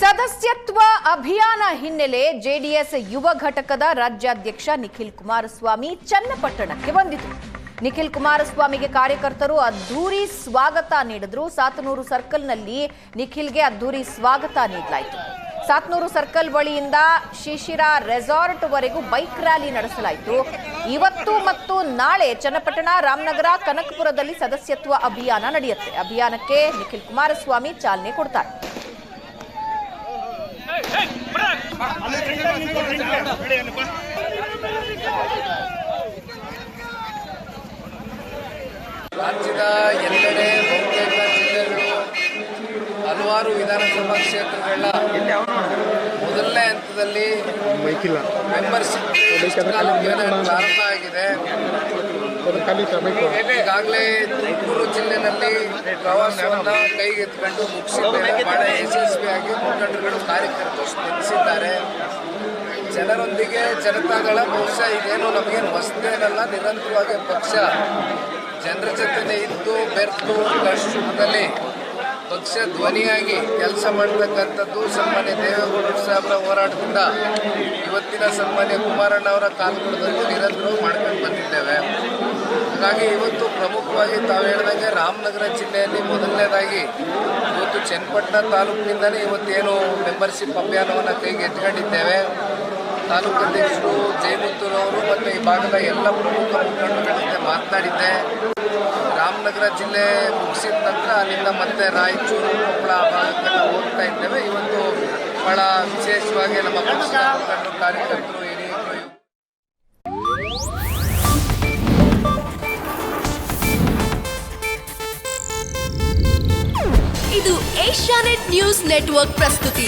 ಸದಸ್ಯತ್ವ ಅಭಿಯಾನ ಹಿನ್ನೆಲೆ ಜೆಡಿಎಸ್ ಯುವ ಘಟಕದ ರಾಜ್ಯಾಧ್ಯಕ್ಷ ನಿಖಿಲ್ ಕುಮಾರಸ್ವಾಮಿ ಚನ್ನಪಟ್ಟಣಕ್ಕೆ ಬಂದಿತು ನಿಖಿಲ್ ಕುಮಾರಸ್ವಾಮಿಗೆ ಕಾರ್ಯಕರ್ತರು ಅದ್ದೂರಿ ಸ್ವಾಗತ ನೀಡಿದ್ರು. ಸಾತನೂರು ಸರ್ಕಲ್ನಲ್ಲಿ ನಿಖಿಲ್ಗೆ ಅದ್ದೂರಿ ಸ್ವಾಗತ ನೀಡಲಾಯಿತು. ಸಾತ್ನೂರು ಸರ್ಕಲ್ ಬಳಿಯಿಂದ ಶಿಶಿರ ರೆಸಾರ್ಟ್ ವರೆಗೂ ಬೈಕ್ ರ್ಯಾಲಿ ನಡೆಸಲಾಯಿತು. ಇವತ್ತು ಮತ್ತು ನಾಳೆ ಚನ್ನಪಟ್ಟಣ, ರಾಮನಗರ, ಕನಕಪುರದಲ್ಲಿ ಸದಸ್ಯತ್ವ ಅಭಿಯಾನ ನಡೆಯುತ್ತೆ. ಅಭಿಯಾನಕ್ಕೆ ನಿಖಿಲ್ ಕುಮಾರಸ್ವಾಮಿ ಚಾಲನೆ ಕೊಡ್ತಾರೆ. ರಾಜ್ಯದ ಎಲ್ಲೆಡೆ ಬಹುತೇಕ ಜಿಲ್ಲೆಗಳು ಹಲವಾರು ವಿಧಾನಸಭಾ ಕ್ಷೇತ್ರಗಳ ಮೊದಲನೇ ಹಂತದಲ್ಲಿ ಮೆಂಬರ್ಶಿಪ್ ಪ್ರಾರಂಭ ಆಗಿದೆ. ಈಗಾಗಲೇ ತುಮಕೂರು ಜಿಲ್ಲೆನಲ್ಲಿ ಪ್ರವಾಸವನ್ನು ಕೈಗೆತ್ತಿಕೊಂಡು ಮುಗಿಸಿದ್ದೇವೆ ಬಹಳ ಯಶಸ್ವಿಯಾಗಿ ಮುಖಂಡರುಗಳು ಕಾರ್ಯಕರ್ತರು ಸ್ಪಂದಿಸಿದ್ದಾರೆ. ಜನರೊಂದಿಗೆ ಜನತಾಗಳ ಬಹುಶಃ ಇದೇನು ನಮಗೇನು ಹೊಸದೇನಲ್ಲ ನಿರಂತರವಾಗಿ ಪಕ್ಷ ಜನರ ಜೊತೆ ಇದ್ದು ಬೆರೆತು ಕಷ್ಟದಲ್ಲಿ ಪಕ್ಷ ಧ್ವನಿಯಾಗಿ ಕೆಲಸ ಮಾಡತಕ್ಕಂಥದ್ದು ಸನ್ಮಾನ್ಯ ದೇವೇಗೌಡರು ಸಾಹೇಬರ ಹೋರಾಟದಿಂದ. ಇವತ್ತಿನ ಸನ್ಮಾನ್ಯ ಕುಮಾರಣ್ಣ ಅವರ ಕಾಲ್ಗುಣದಲ್ಲೂ ನಿರಂತರ ಮಾಡ್ಕೊಂಡು ಬಂದಿದ್ದೇವೆ. ಹಾಗಾಗಿ ಇವತ್ತು ಪ್ರಮುಖವಾಗಿ ತಾವು ಹೇಳಿದಂಗೆ ರಾಮನಗರ ಜಿಲ್ಲೆಯಲ್ಲಿ ಮೊದಲನೇದಾಗಿ ಇವತ್ತು ಚನ್ನಪಟ್ಟಣ ತಾಲೂಕಿನಿಂದಲೇ ಇವತ್ತೇನು ಮೆಂಬರ್ಶಿಪ್ ಅಭಿಯಾನವನ್ನು ಕೈಗೆ ಎತ್ಕೊಂಡಿದ್ದೇವೆ ತಾಲೂಕು ಅಧ್ಯಕ್ಷರು ಜಯಮುತ್ತೂರವರು ಮತ್ತು ಈ ಭಾಗದ ಎಲ್ಲ ಪ್ರಮುಖ ಮುಖಂಡರ ಜೊತೆ ಮಾತನಾಡಿದ್ದೆ. ರಾಮನಗರ ಜಿಲ್ಲೆ ಮುಗಿಸಿದ ನಂತರ ಅಲ್ಲಿಂದ ಮತ್ತೆ ರಾಯಚೂರು, ಕೊಪ್ಪಳ ಭಾಗಕ್ಕೆಲ್ಲ ಹೋಗ್ತಾ ಇದ್ದೇವೆ. ಇವತ್ತು ಬಹಳ ವಿಶೇಷವಾಗಿ ನಮ್ಮ ಪಕ್ಷದ ಮುಖಂಡರು, ಕಾರ್ಯಕರ್ತರು ಇದು ಏಷ್ಯಾನೆಟ್ ನ್ಯೂಸ್ ನೆಟ್ವರ್ಕ್ ಪ್ರಸ್ತುತಿ.